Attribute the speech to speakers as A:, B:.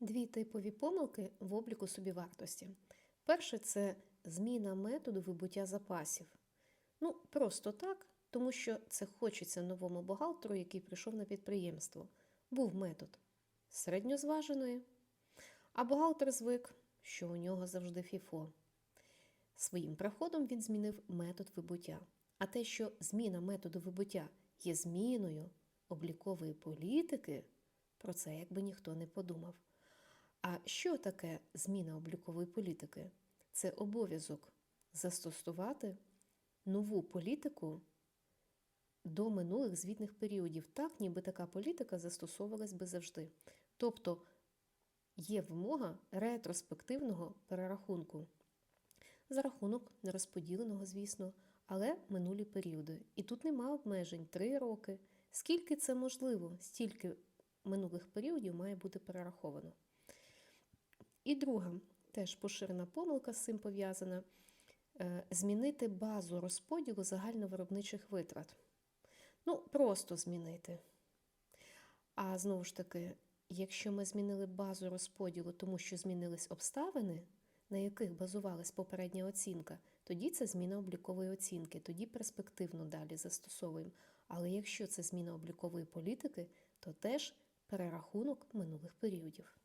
A: Дві типові помилки в обліку собівартості. Перше це зміна методу вибуття запасів. Ну, просто так, тому що це хочеться новому бухгалтеру, який прийшов на підприємство. Був метод середньозваженої, а бухгалтер звик, що у нього завжди ФІФО. Своїм приходом він змінив метод вибуття. А те, що зміна методу вибуття є зміною облікової політики, про це якби ніхто не подумав. А що таке зміна облікової політики? Це обов'язок застосувати нову політику до минулих звітних періодів, так ніби така політика застосовувалась би завжди. Тобто є вимога ретроспективного перерахунку за рахунок нерозподіленого, звісно, але минулі періоди. І тут нема обмежень три роки. Скільки це можливо, стільки минулих періодів має бути перераховано. І друга, теж поширена помилка з цим пов'язана е, змінити базу розподілу загальновиробничих витрат. Ну, просто змінити. А знову ж таки, якщо ми змінили базу розподілу, тому що змінились обставини, на яких базувалась попередня оцінка, тоді це зміна облікової оцінки, тоді перспективно далі застосовуємо. Але якщо це зміна облікової політики, то теж перерахунок минулих періодів.